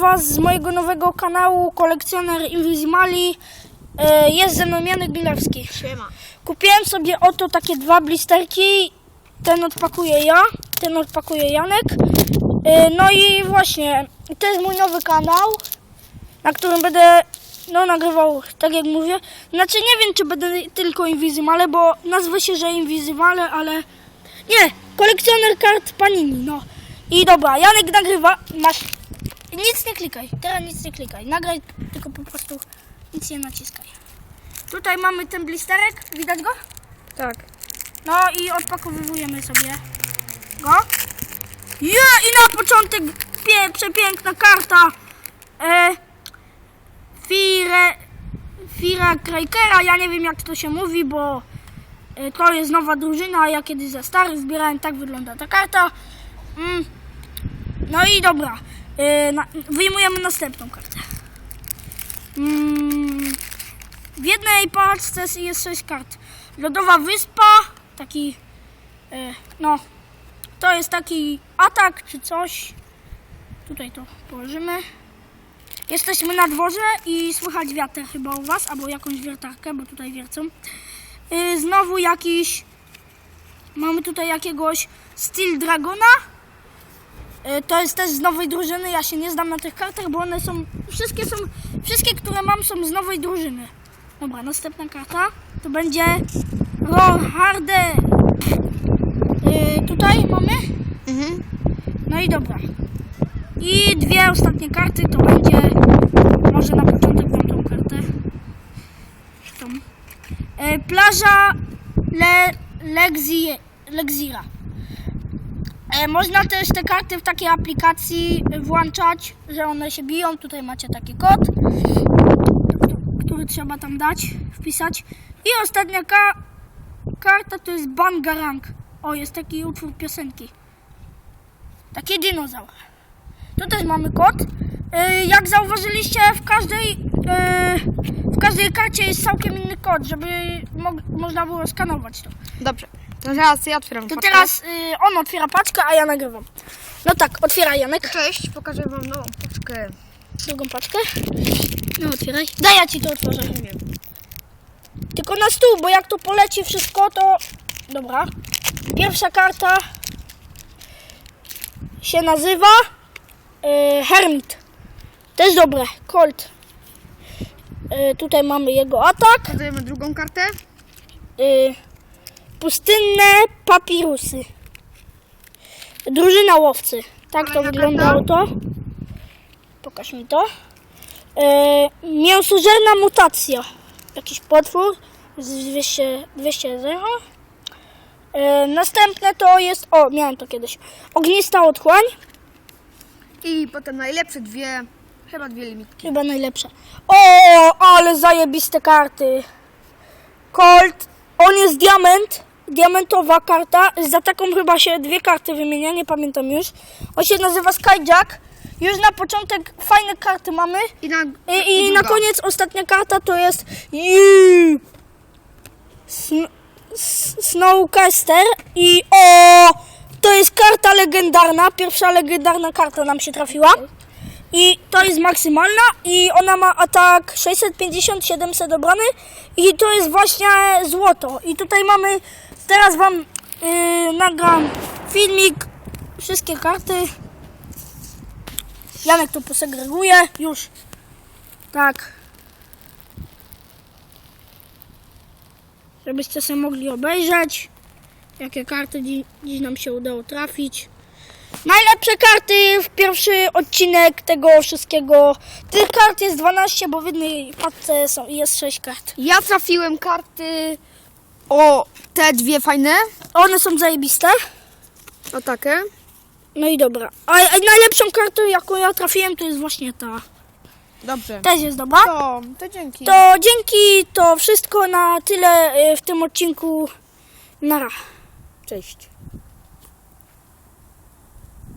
Was z mojego nowego kanału Kolekcjoner Invisimali. E, Jest ze mną Janek Bilewski. Siema. Kupiłem sobie oto takie dwa blisterki. Ten odpakuję ja, ten odpakuje Janek. E, No i właśnie, to jest mój nowy kanał, na którym będę no, nagrywał, tak jak mówię. Znaczy nie wiem, czy będę tylko Invisimale, bo nazwę się, że Invisimale, ale nie, kolekcjoner kart Panini, no. I dobra, Janek nagrywa, masz, nic nie klikaj, teraz nic nie klikaj, nagraj tylko po prostu, nic nie naciskaj. Tutaj mamy ten blisterek, widać go? Tak. No i odpakowujemy sobie go. Je, i na początek pie, przepiękna karta e, Fire, Fira Krakera. Ja nie wiem jak to się mówi, bo e, to jest nowa drużyna, a ja kiedyś za stary zbierałem, tak wygląda ta karta. Mm. No i dobra, e, na, wyjmujemy następną kartę. Mm. W jednej paczce jest 6 kart. Lodowa wyspa, taki, e, no, to jest taki atak czy coś. Tutaj to położymy. Jesteśmy na dworze i słychać wiatr chyba u Was, albo jakąś wiertarkę, bo tutaj wiercą. E, znowu jakiś, mamy tutaj jakiegoś Steel Dragona. E, To jest też z nowej drużyny, ja się nie znam na tych kartach, bo one są, wszystkie są, wszystkie, które mam są z nowej drużyny. Dobra, następna karta to będzie Roharde. Yy, tutaj mamy. Mhm. No i dobra. I dwie ostatnie karty to będzie. Może na początek dam tą kartę. Tą. Yy, plaża Le, Lexi, Lexira. E, Można też te karty w takiej aplikacji włączać, że one się biją. Tutaj macie taki kod który trzeba tam dać, wpisać. I ostatnia ka karta to jest Bangarang. O, jest taki utwór piosenki. Taki dinozaur. Tu też mamy kod. Yy, jak zauważyliście, w każdej, yy, w każdej karcie jest całkiem inny kod, żeby mo można było skanować to. Dobrze. To teraz ja otwieram To paczkę. teraz yy, on otwiera paczkę, a ja nagrywam. No tak, otwiera Janek Cześć, pokażę wam nową paczkę. drugą paczkę. No otwieraj. Daj, ja ci to otworzę. Nie wiem. Tylko na stół, bo jak to poleci wszystko, to... Dobra. Pierwsza karta się nazywa e, Hermit. To jest dobre. Colt. E, tutaj mamy jego atak. Pokazujemy drugą kartę. E, pustynne papirusy. Drużyna łowcy. Tak to wyglądało to. Pokaż mi to. E, mięsożerna mutacja. Jakiś potwór z 200, 200 zero. E, następne to jest, o miałem to kiedyś, ognista otchłań, I potem najlepsze dwie, chyba dwie limitki. chyba najlepsza. O, ale zajebiste karty. Colt, on jest diament, diamentowa karta, za taką chyba się dwie karty wymienia, nie pamiętam już. On się nazywa Skyjack. Już na początek fajne karty mamy. I na, I, i na druga. koniec ostatnia karta to jest Ju- Sn- S- Snowcaster i o to jest karta legendarna, pierwsza legendarna karta nam się trafiła. I to jest maksymalna i ona ma atak 650-700 obrony i to jest właśnie złoto. I tutaj mamy, teraz wam yy, nagram filmik, wszystkie karty. Janek to posegreguje, już. Tak. Żebyście sobie mogli obejrzeć, jakie karty dzi- dziś nam się udało trafić. Najlepsze karty w pierwszy odcinek tego wszystkiego. Tych kart jest 12, bo w jednej paczce są, jest 6 kart. Ja trafiłem karty o te dwie fajne. One są zajebiste. O takie. No i dobra. A, a najlepszą kartą, jaką ja trafiłem, to jest właśnie ta. Dobrze. Też jest dobra. To, to dzięki. To dzięki, to wszystko na tyle y, w tym odcinku. Nara. Cześć.